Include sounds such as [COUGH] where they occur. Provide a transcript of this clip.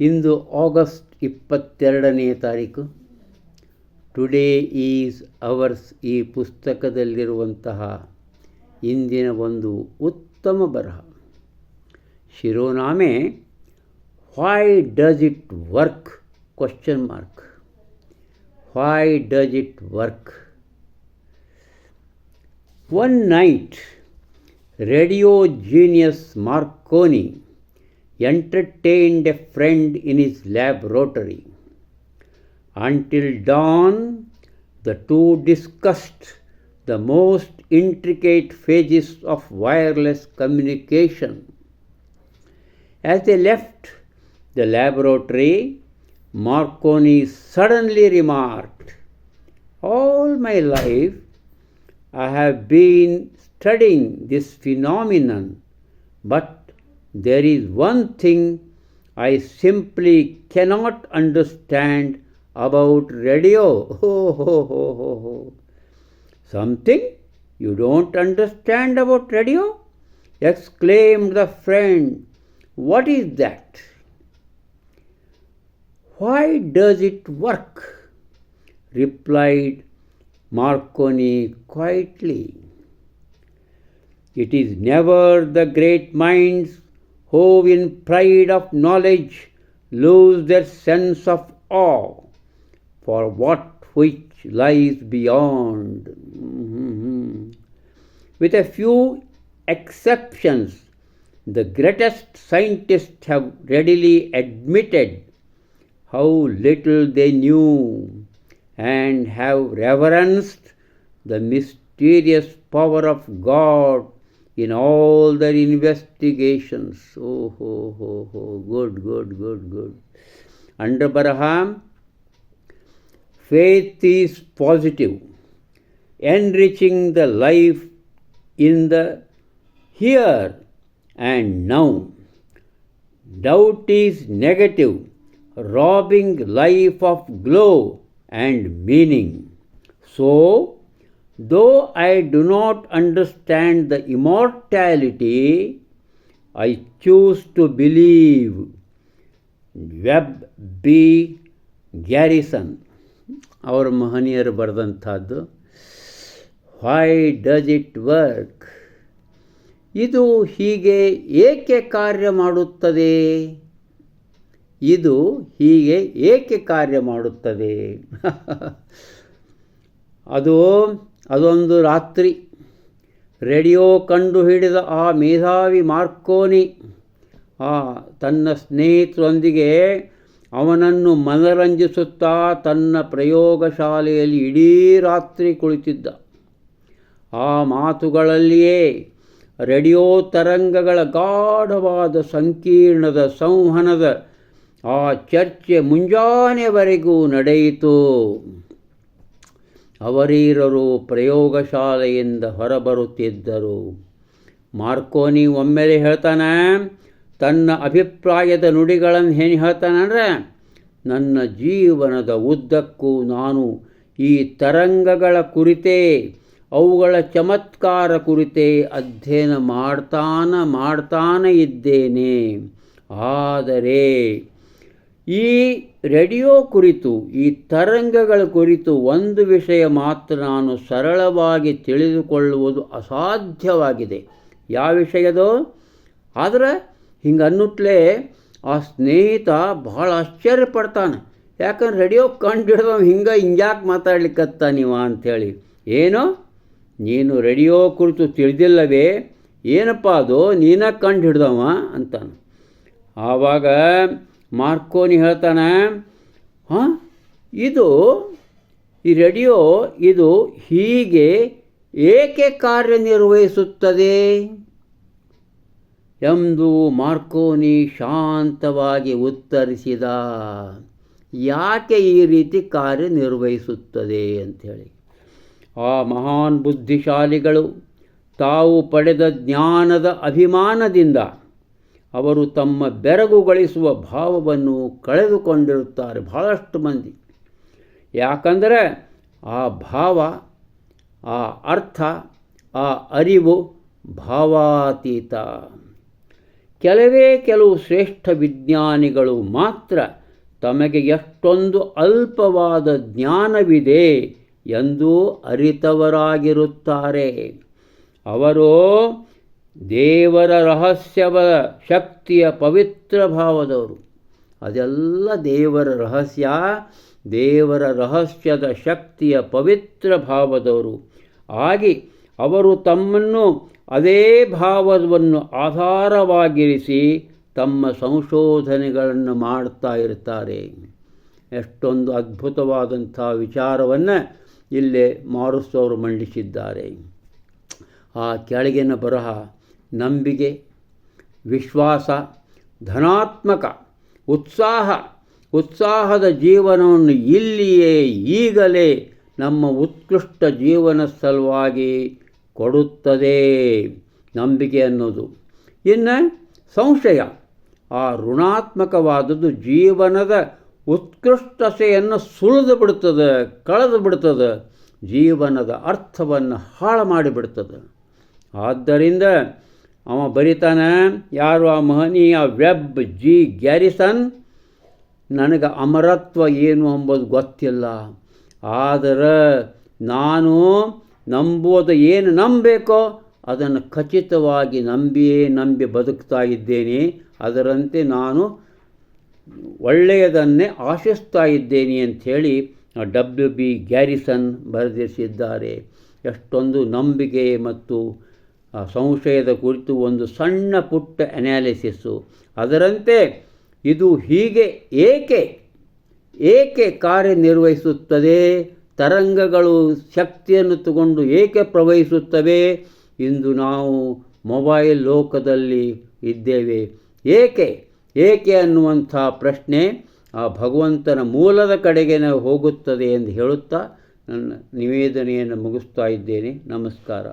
ಇಂದು August ಇಪ್ಪತ್ತೆರಡನೇ ತಾರೀಕು today is ours ಈ ಪುಸ್ತಕದಲ್ಲಿರುವಂತಹ ಇಂದಿನ ಒಂದು ಉತ್ತಮ ಬರಹ ಶಿರೋನಾಮೆ why does it work question mark Why does it work? One night, radio genius Marconi entertained a friend in his laboratory. Until dawn, the two discussed the most intricate phases of wireless communication. As they left the laboratory, Marconi suddenly remarked, All my life I have been studying this phenomenon, but there is one thing I simply cannot understand about radio. [LAUGHS] Something you don't understand about radio? exclaimed the friend. What is that? Why does it work? replied Marconi quietly. It is never the great minds who, in pride of knowledge, lose their sense of awe for what which lies beyond. Mhm. With a few exceptions, the greatest scientists have readily admitted how little they knew and have reverenced the mysterious power of God in all their investigations. Oh, ho, ho, ho. good, good, good, good. Under Baraham, faith is positive, enriching the life in the here and now. Doubt is negative, robbing life of glow and meaning. So, though I do not understand the immortality, I choose to believe. Webb B Garrison ಅವರ ಮಹನೀಯರು ಬರೆದಂಥದ್ದು why does it work ಇದು ಹೀಗೆ ಏಕೆ ಕಾರ್ಯ ಮಾಡುತ್ತದೆ ಇದು ಹೀಗೆ ಏಕೆ ಕಾರ್ಯ ಮಾಡುತ್ತದೆ? ಅದು, ಅದೊಂದು ರಾತ್ರಿ. ರೇಡಿಯೋ ಕಂಡು ಹಿಡಿದ ಆ ಮೇಧಾವಿ ಮಾರ್ಕೋನಿ, ಆ ತನ್ನ ಸ್ನೇಹಿತರೊಂದಿಗೆ ಅವನನ್ನು ಮನರಂಜಿಸುತ್ತಾ ತನ್ನ ಪ್ರಯೋಗಶಾಲೆಯಲ್ಲಿ ಇಡೀ ರಾತ್ರಿ ಕುಳಿತಿದ್ದ. ಆ ಮಾತುಗಳಲ್ಲಿಯೇ ರೇಡಿಯೋ ತರಂಗಗಳ ಗಾಢವಾದ ಸಂಕೀರ್ಣದ ಸಂವಹನದ ಆ ಚರ್ಚೆ ಮುಂಜಾನೆವರೆಗೂ ನಡೆಯಿತು. ಅವರೀರರು ಪ್ರಯೋಗಶಾಲೆಯಿಂದ ಹೊರಬರುತ್ತಿದ್ದರು. ಮಾರ್ಕೋನಿ ಒಮ್ಮೆಲೆ ಹೇಳ್ತಾನೆ, ತನ್ನ ಅಭಿಪ್ರಾಯದ ನುಡಿಗಳನ್ನು ಏನು ಹೇಳ್ತಾನಂದ್ರೆ ನನ್ನ ಜೀವನದ ಉದ್ದಕ್ಕೂ ನಾನು ಈ ತರಂಗಗಳ ಕುರಿತೇ, ಅವುಗಳ ಚಮತ್ಕಾರ ಕುರಿತೇ ಅಧ್ಯಯನ ಮಾಡ್ತಾನ, ಮಾಡ್ತಾನೆ ಇದ್ದೇನೆ. ಆದರೆ ಈ ರೇಡಿಯೋ ಕುರಿತು, ಈ ತರಂಗಗಳ ಕುರಿತು ಒಂದು ವಿಷಯ ಮಾತ್ರ ನಾನು ಸರಳವಾಗಿ ತಿಳಿದುಕೊಳ್ಳುವುದು ಅಸಾಧ್ಯವಾಗಿದೆ. ಯಾವ ವಿಷಯದೋ ಆದರೆ ಹಿಂಗೆ ಅನ್ನುತ್ತಲೇ ಆ ಸ್ನೇಹಿತ ಭಾಳ ಆಶ್ಚರ್ಯಪಡ್ತಾನೆ ಯಾಕಂದ್ರೆ ರೇಡಿಯೋ ಕಂಡು ಹಿಡ್ದವ ಹಿಂಗೆ ಹಿಂಗ್ಯಾಕೆ ಮಾತಾಡ್ಲಿಕ್ಕತ್ತ ನೀವ ಅಂಥೇಳಿ ಏನು? ನೀನು ರೇಡಿಯೋ ಕುರಿತು ತಿಳಿದಿಲ್ಲವೇ? ಏನಪ್ಪ ಅದು? ನೀನ ಕಂಡು ಹಿಡ್ದವ ಅಂತಾನೆ. ಆವಾಗ ಮಾರ್ಕೋನಿ ಹೇಳ್ತಾನೆ, ಹಾಂ, ಇದು ಈ ರೇಡಿಯೋ, ಇದು ಹೀಗೆ ಏಕೆ ಕಾರ್ಯನಿರ್ವಹಿಸುತ್ತದೆ? ಎಂದು ಮಾರ್ಕೋನಿ ಶಾಂತವಾಗಿ ಉತ್ತರಿಸಿದ, ಯಾಕೆ ಈ ರೀತಿ ಕಾರ್ಯನಿರ್ವಹಿಸುತ್ತದೆ? ಅಂಥೇಳಿ. ಆ ಮಹಾನ್ ಬುದ್ಧಿಶಾಲಿಗಳು ತಾವು ಪಡೆದ ಜ್ಞಾನದ ಅಭಿಮಾನದಿಂದ ಅವರು ತಮ್ಮ ಬೆರಗುಗಳಿಸುವ ಭಾವವನ್ನು ಕಳೆದುಕೊಂಡಿರುತ್ತಾರೆ ಬಹಳಷ್ಟು ಮಂದಿ. ಯಾಕಂದರೆ ಆ ಭಾವ, ಆ ಅರ್ಥ, ಆ ಅರಿವು ಭಾವಾತೀತ. ಕೆಲವೇ ಕೆಲವು ಶ್ರೇಷ್ಠ ವಿಜ್ಞಾನಿಗಳು ಮಾತ್ರ ತಮಗೆ ಎಷ್ಟೊಂದು ಅಲ್ಪವಾದ ಜ್ಞಾನವಿದೆ ಎಂದು ಅರಿತವರಾಗಿರುತ್ತಾರೆ. ಅವರು ದೇವರ ರಹಸ್ಯವ ಶಕ್ತಿಯ ಪವಿತ್ರ ಭಾವದವರು. ಅದೆಲ್ಲ ದೇವರ ರಹಸ್ಯ, ದೇವರ ರಹಸ್ಯದ ಶಕ್ತಿಯ ಪವಿತ್ರ ಭಾವದವರು. ಆಗಿ ಅವರು ತಮ್ಮನ್ನು ಅದೇ ಭಾವವನ್ನು ಆಧಾರವಾಗಿರಿಸಿ ತಮ್ಮ ಸಂಶೋಧನೆಗಳನ್ನು ಮಾಡ್ತಾ ಇರ್ತಾರೆ. ಎಷ್ಟೊಂದು ಅದ್ಭುತವಾದಂಥ ವಿಚಾರವನ್ನು ಇಲ್ಲೇ ಮಾರುಸ್ತವರು ಮಂಡಿಸಿದ್ದಾರೆ. ಆ ಕೆಳಗಿನ ಬರಹ ನಂಬಿಕೆ, ವಿಶ್ವಾಸ, ಧನಾತ್ಮಕ, ಉತ್ಸಾಹ, ಉತ್ಸಾಹದ ಜೀವನವನ್ನು ಇಲ್ಲಿಯೇ ಈಗಲೇ ನಮ್ಮ ಉತ್ಕೃಷ್ಟ ಜೀವನ ಸಲುವಾಗಿ ಕೊಡುತ್ತದೆ. ನಂಬಿಕೆ ಅನ್ನೋದು. ಇನ್ನು ಸಂಶಯ. ಆ ಋಣಾತ್ಮಕವಾದದ್ದು ಜೀವನದ ಉತ್ಕೃಷ್ಟತೆಯನ್ನು ಸುಳಿದು ಬಿಡ್ತದೆ, ಕಳೆದು ಬಿಡ್ತದೆ, ಜೀವನದ ಅರ್ಥವನ್ನು ಹಾಳು ಮಾಡಿಬಿಡ್ತದೆ. ಆದ್ದರಿಂದ ಅವ ಬರಿತಾನೆ, ಯಾರು ಆ ಮಹನೀಯ ವೆಬ್ ಜಿ ಗ್ಯಾರಿಸನ್? ನನಗೆ ಅಮರತ್ವ ಏನು ಅಂಬೋದು ಗೊತ್ತಿಲ್ಲ. ಆದರೆ ನಾನು ನಂಬೋದು ಏನು ನಂಬಬೇಕೋ ಅದನ್ನು ಖಚಿತವಾಗಿ ನಂಬಿಯೇ ನಂಬಿ ಬದುಕ್ತಾ ಇದ್ದೇನೆ. ಅದರಂತೆ ನಾನು ಒಳ್ಳೆಯದನ್ನೇ ಆಶಿಸ್ತಾ ಇದ್ದೇನೆ ಅಂಥೇಳಿ ಡಬ್ಲ್ಯು ಬಿ ಗ್ಯಾರಿಸನ್ ಬರೆದಿಸಿದ್ದಾರೆ. ಎಷ್ಟೊಂದು ನಂಬಿಕೆ ಮತ್ತು ಸಂಶಯದ ಕುರಿತು ಒಂದು ಸಣ್ಣ ಪುಟ್ಟ ಅನಾಲಿಸಿಸ್ಸು ಅದರಂತೆ ಇದು ಹೀಗೆ ಏಕೆ ಏಕೆ ಕಾರ್ಯನಿರ್ವಹಿಸುತ್ತದೆ, ತರಂಗಗಳು ಶಕ್ತಿಯನ್ನು ತಗೊಂಡು ಏಕೆ ಪ್ರವಹಿಸುತ್ತವೆ ಇಂದು ನಾವು ಮೊಬೈಲ್ ಲೋಕದಲ್ಲಿ ಇದ್ದೇವೆ. ಏಕೆ ಏಕೆ ಅನ್ನುವಂಥ ಪ್ರಶ್ನೆ ಆ ಭಗವಂತನ ಮೂಲದ ಕಡೆಗೆ ಹೋಗುತ್ತದೆ ಎಂದು ಹೇಳುತ್ತಾ ನನ್ನ ನಿವೇದನೆಯನ್ನು ಮುಗಿಸ್ತಾ ಇದ್ದೇನೆ. ನಮಸ್ಕಾರ.